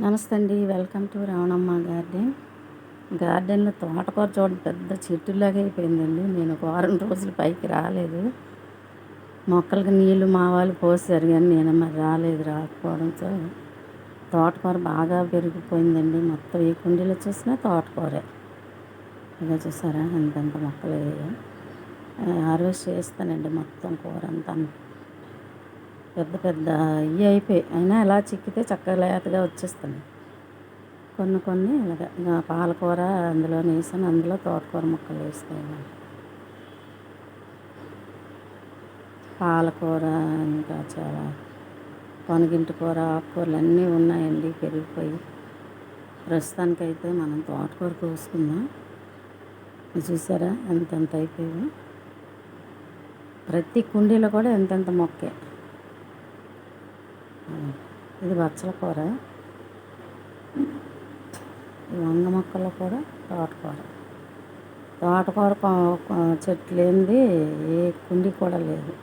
నమస్తే అండి. Welcome to Ravanamma garden. గార్డెన్లో తోటకూర చూడండి పెద్ద చెట్టులాగా అయిపోయిందండి. నేను ఒక వారం రోజులు పైకి రాలేదు. మొక్కలకి నీళ్ళు మా వాళ్ళు పోసారు కానీ నేను మరి రాలేదు రాకపోవడంతో తోటకూర బాగా పెరిగిపోయిందండి. మొత్తం ఏ కుండీలో చూసినా తోటకూరే. ఇలా చూసారా? ఎంతెంత మొక్కలు హార్వెస్ట్ చేస్తానండి మొత్తం కూర అంతా పెద్ద పెద్ద ఇవి అయిపోయి అయినా ఎలా చిక్కితే చక్కగా లేతగా వచ్చేస్తుంది కొన్ని కొన్ని ఇలాగ పాలకూర అందులో వేసాను అందులో తోటకూర ముక్కలు వేసుకోవాలి పాలకూర ఇంకా చాలా పొనగింటి కూర ఆకుకూరలు అన్నీ ఉన్నాయండి పెరిగిపోయి. ప్రస్తుతానికైతే మనం తోటకూర కోసుకుందాం. చూసారా? ఎంతెంత అయిపోయాయి ప్రతి కుండీలో కూడా ఎంతెంత మొక్కే. ఇది బచ్చల కూర. ఈ వంగ మొక్కల కూడా తోటకూర. తోటకూర చెట్లు లేనిది ఏ కుండి కూడా లేదు.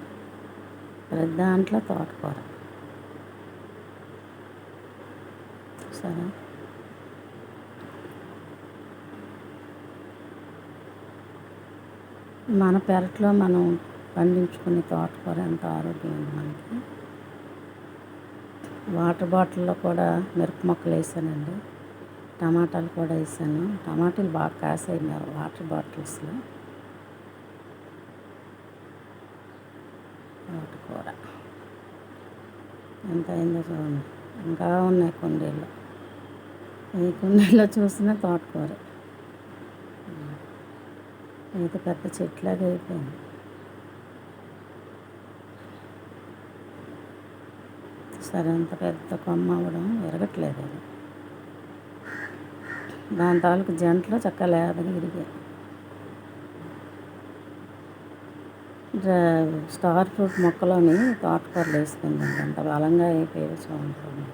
ప్రతి దాంట్లో తోటకూర. సరే. మన పెరట్లో మనం పండించుకునే తోటకూర ఎంత ఆరోగ్యం ఉంది మనకి వాటర్ బాటిల్లో కూడా మిరప మొక్కలు వేసానండి. టమాటాలు కూడా వేసాను. టమాటాలు బాగా కాసాయి వాటర్ బాటిల్స్లో. తోటకూర ఎంత అయిందో చూడండి. ఇంకా ఉన్నాయి కుండీలు ఈ కుండీలో చూసిన తోటకూర. ఇది పెద్ద చెట్లాగా అయిపోయింది. సరే పెద్ద కొమ్మ అవ్వడం ఎరగట్లేదు అది. దాని తాలూకు జంటలో చక్కగా లేదని ఇరిగాయి స్టార్ ఫ్రూట్ మొక్కలోని తోటకూరలు వేసుకుందండి అంత బలంగా అయిపోయి చూడండి.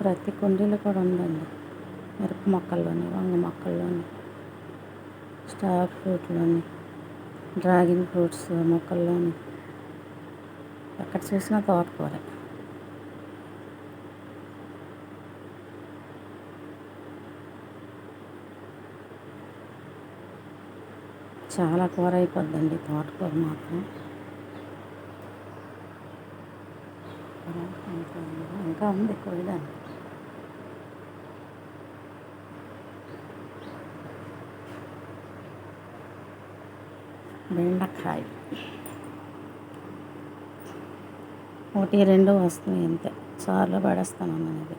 ప్రతి కుండీలు కూడా ఉందండి. మిరప మొక్కల్లోని వంగ మొక్కల్లోని స్టార్ ఫ్రూట్లోని డ్రాగన్ ఫ్రూట్స్ మొక్కల్లోని. ఎక్కడ చూసినా తోటకూర. చాలా కూర అయిపోద్దండి తోటకూర మాత్రం. ఇంకా ఉంది కొయ్యడానికి బెండకాయ. ఒకటి రెండు వస్తుంది అంతే. చారులో పడేస్తాను అనేది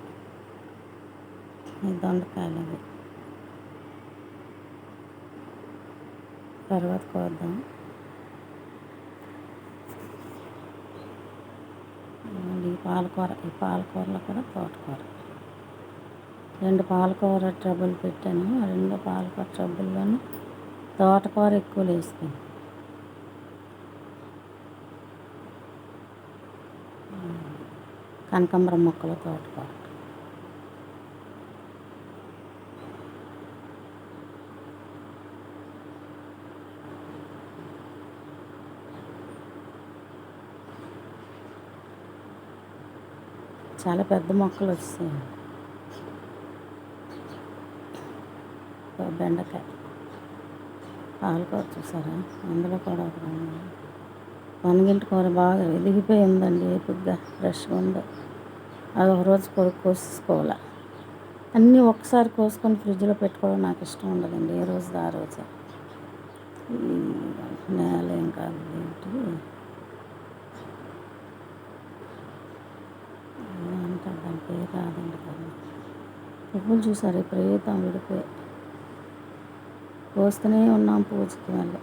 ఈ దొండకాయలు అవి. తర్వాత కోద్దాం. ఈ పాలకూర ఈ పాలకూరలో కూడా తోటకూర. రెండు పాలకూర ట్రబుల్ పెట్టాను. రెండు పాలకూర ట్రబుల్లోనూ తోటకూర ఎక్కువ వేసుకుని కనకాంబరం మొక్కలు తోటకూర. చాలా పెద్ద మొక్కలు వచ్చాయి బెండకాయ. పాలకూర చూసారా? అందులో కూడా ఒక వనగింటి కూర బాగా వెలిగిపోయిందండి ఏపుగ్గా ఫ్రెష్గా ఉంది. అది ఒక రోజు కొడుకు కోసుకోవాలి అన్నీ ఒకసారి కోసుకొని ఫ్రిడ్జ్లో పెట్టుకోవడం నాకు ఇష్టం ఉండదండి ఏ రోజు ఆ రోజు. నేల ఏం కాదు ఏంటి? అంటారు దాని పేరు పువ్వులు చూసారు? విపరీతం విడిపోయి. కోస్తూనే ఉన్నాం పూజకి మళ్ళీ.